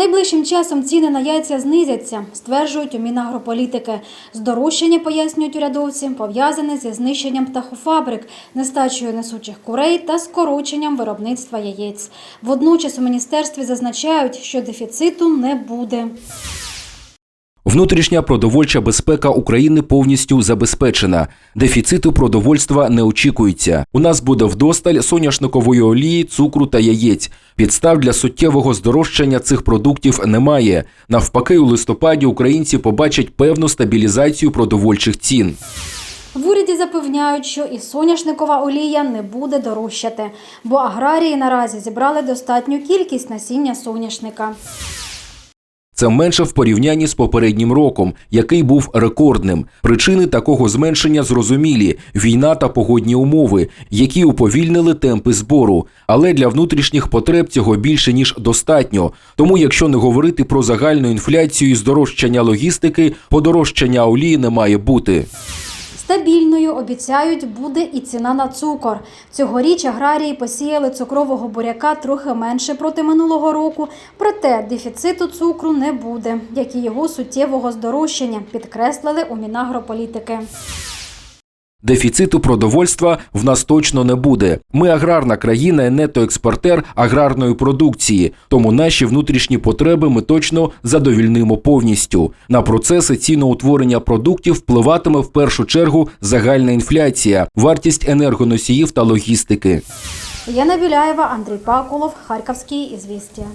Найближчим часом ціни на яйця знизяться, стверджують у Мінагрополітики. Здорожчання, пояснюють урядовці, пов'язане зі знищенням птахофабрик, нестачею несучих курей та скороченням виробництва яєць. Водночас у міністерстві зазначають, що дефіциту не буде. Внутрішня продовольча безпека України повністю забезпечена. Дефіциту продовольства не очікується. У нас буде вдосталь соняшникової олії, цукру та яєць. Підстав для суттєвого здорожчання цих продуктів немає. Навпаки, у листопаді українці побачать певну стабілізацію продовольчих цін. В уряді запевняють, що і соняшникова олія не буде дорожчати, бо аграрії наразі зібрали достатню кількість насіння соняшника. Це менше в порівнянні з попереднім роком, який був рекордним. Причини такого зменшення зрозумілі: війна та погодні умови, які уповільнили темпи збору. Але для внутрішніх потреб цього більше ніж достатньо. Тому, якщо не говорити про загальну інфляцію і здорожчання логістики, подорожчання олії не має бути. Стабільною обіцяють буде і ціна на цукор. Цьогоріч аграрії посіяли цукрового буряка трохи менше проти минулого року. Проте дефіциту цукру не буде, як і його суттєвого здорожчання, підкреслили у Мінагрополітики. Дефіциту продовольства в нас точно не буде. Ми аграрна країна, і нетоекспортер аграрної продукції, тому наші внутрішні потреби ми точно задовільнимо повністю. На процеси ціноутворення продуктів впливатиме в першу чергу загальна інфляція, вартість енергоносіїв та логістики. Яна Біляєва, Андрій Пакулов, Харківські ізвістія.